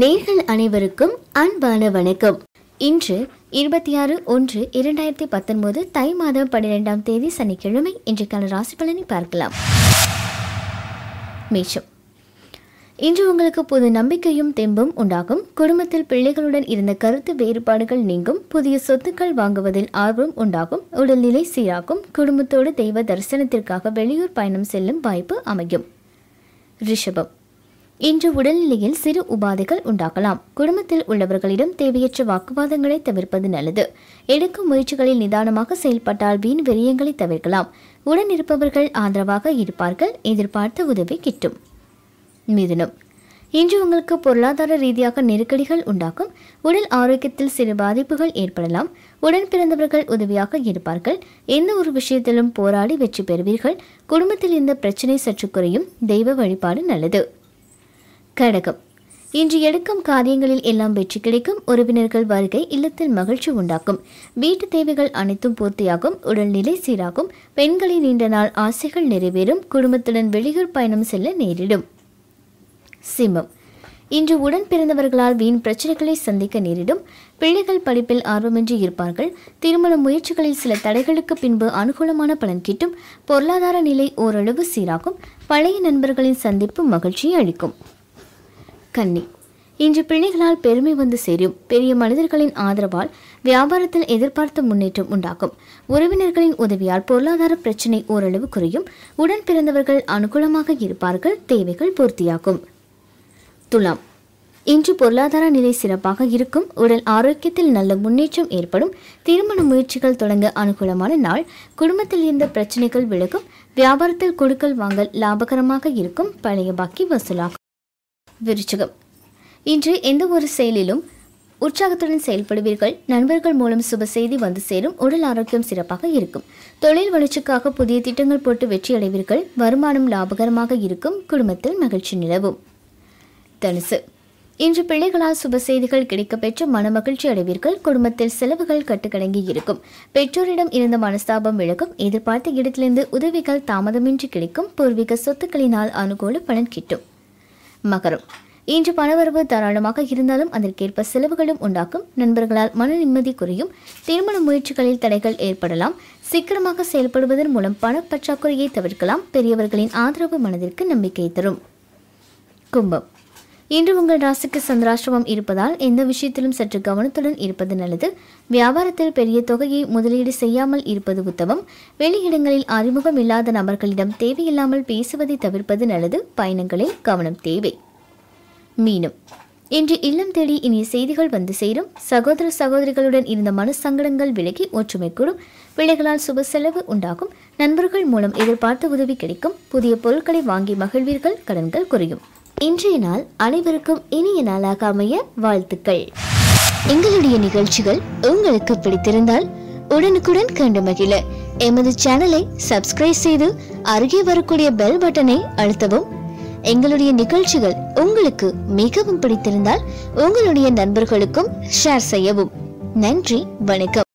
நேர்கள் அனைவருக்கும் அன்பான வணக்கம். இன்று இருபத்தி ஆறு ஒன்று இரண்டாயிரத்தி பத்தொன்பது தை மாதம் பன்னிரெண்டாம் தேதி சனிக்கிழமை இன்றைக்கான ராசி பலனை பார்க்கலாம். மேஷம். இன்று உங்களுக்கு புது நம்பிக்கையும் தெம்பும் உண்டாகும். குடும்பத்தில் பிள்ளைகளுடன் இருந்த கருத்து வேறுபாடுகள் நீங்கும். புதிய சொத்துக்கள் வாங்குவதில் ஆர்வம் உண்டாகும். உடல்நிலை சீராகும். குடும்பத்தோடு தெய்வ தரிசனத்திற்காக வெளியூர் பயணம் செல்லும் வாய்ப்பு அமையும். ரிஷபம். இன்று உடல்நிலையில் சிறு உபாதைகள் உண்டாகலாம் குடும்பத்தில் உள்ளவர்களிடம் தேவையற்ற வாக்குவாதங்களை தவிர்ப்பது நல்லது. எடுக்கும் முயற்சிகளில் நிதானமாக செயல்பட்டால் வீண் விரயங்களை தவிர்க்கலாம். உடன் இருப்பவர்கள் ஆதரவாக இருப்பார்கள். எதிர்பார்த்த உதவி கிட்டும். மிதுனம். இன்று உங்களுக்கு பொருளாதார ரீதியாக நெருக்கடிகள் உண்டாகும். உடல் ஆரோக்கியத்தில் சிறு பாதிப்புகள் ஏற்படலாம். உடன் பிறந்தவர்கள் உதவியாக இருப்பார்கள். எந்த ஒரு விஷயத்திலும் போராடி வெற்றி பெறுவீர்கள். குடும்பத்தில் இந்த பிரச்சனை சற்று குறையும். தெய்வ வழிபாடு நல்லது. கடகம். இன்று எடுக்கும் காரியங்களில் எல்லாம் வெற்றி கிடைக்கும். உறவினர்கள் வருகை இல்லத்தில் மகிழ்ச்சி உண்டாக்கும். வீட்டு தேவைகள் அனைத்தும் பூர்த்தியாகும். உடல்நிலை சீராகும். பெண்களின் நீண்ட நாள் ஆசைகள் நிறைவேறும். குடும்பத்துடன் வெளியூர் பயணம் செல்ல நேரிடும். சிம்மம். இன்று உடன் பிறந்தவர்களால் வீண் பிரச்சனைகளை சந்திக்க நேரிடும். பிள்ளைகள் படிப்பில் ஆர்வமின்றி இருப்பார்கள். திருமண முயற்சிகளில் சில தடைகளுக்கு பின்பு அனுகூலமான பலன் கிட்டும். பொருளாதார நிலை ஓரளவு சீராகும். பழைய நண்பர்களின் சந்திப்பு மகிழ்ச்சியை அளிக்கும். கன்னி இன்று பிள்ளைகளால் பெருமை வந்து சேரும். பெரிய மனிதர்களின் ஆதரவால் வியாபாரத்தில் எதிர்பார்த்த முன்னேற்றம் உண்டாகும். உறவினர்களின் உதவியால் பொருளாதார பிரச்சினை ஓரளவு குறையும். உடன் பிறந்தவர்கள் அனுகூலமாக இருப்பார்கள். தேவைகள் பூர்த்தியாகும். துலாம். இன்று பொருளாதார நிலை சிறப்பாக இருக்கும். உடல் ஆரோக்கியத்தில் நல்ல முன்னேற்றம் ஏற்படும். திருமண முயற்சிகள் தொடங்க அனுகூலமான நாள். குடும்பத்தில் இருந்த பிரச்சனைகள் விலகும். வியாபாரத்தில் கொடுக்கல் வாங்கல் லாபகரமாக இருக்கும். பழைய பாக்கி வசூலாகும். விருச்சிகம். இன்று எந்த ஒரு செயலிலும் உற்சாகத்துடன் செயல்படுவீர்கள். நண்பர்கள் மூலம் சுப செய்தி வந்து சேரும். உடல் ஆரோக்கியம் சிறப்பாக இருக்கும். தொழில் வளர்ச்சிக்காக புதிய திட்டங்கள் போட்டு வெற்றி அடைவீர்கள். வருமானம் லாபகரமாக இருக்கும். குடும்பத்தில் மகிழ்ச்சி நிலவும். தனுசு. இன்று பிள்ளைகளால் சுப செய்திகள் கிடைக்கப்பெற்று மனமகிழ்ச்சி அடைவீர்கள். குடும்பத்தில் செலவுகள் கட்டுக்கடங்கி இருக்கும். பெற்றோரிடம் இருந்த மனஸ்தாபம் விலகும். எதிர்பார்த்த இடத்திலிருந்து உதவிகள் தாமதமின்றி கிடைக்கும். பூர்வீக சொத்துக்களினால் அனுகூல பலன் கிட்டும். மகரம். இன்று பணவரவு தாராளமாக இருந்தாலும் அதற்கேற்ப செலவுகளும் உண்டாக்கும். நண்பர்களால் மன நிம்மதி குறையும். திருமண முயற்சிகளில் தடைகள் ஏற்படலாம். சீக்கிரமாக செயல்படுவதன் மூலம் பணப்பற்றாக்குறையை தவிர்க்கலாம். பெரியவர்களின் ஆதரவு மனதிற்கு நம்பிக்கை தரும். கும்பம். இன்று உங்கள் ராசிக்கு சந்திராசிரமம் இருப்பதால் எந்த விஷயத்திலும் சற்று கவனத்துடன் இருப்பது நல்லது. வியாபாரத்தில் பெரிய தொகையை முதலீடு செய்யாமல் இருப்பது உத்தமம். வெளியிடங்களில் அறிமுகம் இல்லாத நபர்களிடம் தேவையில்லாமல் பேசுவதை தவிர்ப்பது நல்லது. பயணங்களில் கவனம் தேவை. மீனம். இன்று இல்லம் தேடி இனிய செய்திகள் வந்து சேரும். சகோதர சகோதரிகளுடன் இருந்த மன சங்கடங்கள் விலகி ஒற்றுமை கூடும். பிள்ளைகளால் சுப செலவு உண்டாகும். நண்பர்கள் மூலம் எதிர்பார்த்த உதவி கிடைக்கும். புதிய பொருட்களை வாங்கி மகிழ்வீர்கள். கடன்கள் குறையும். இன்றைய நாள் அனைவருக்கும் இனிய நாளாக அமைய வாழ்த்துக்கள். எங்களுடைய நிகழ்ச்சிகள் உங்களுக்கு பிடித்திருந்தால் உடனுக்குடன் கண்டு மகிழ. எமது சேனலை சப்ஸ்கிரைப் செய்து அருகே வரக்கூடிய பெல் பட்டனை அழுத்தவும். எங்களுடைய நிகழ்ச்சிகள் உங்களுக்கு மிகவும் பிடித்திருந்தால் உங்களுடைய நண்பர்களுக்கும் ஷேர் செய்யவும். நன்றி வணக்கம்.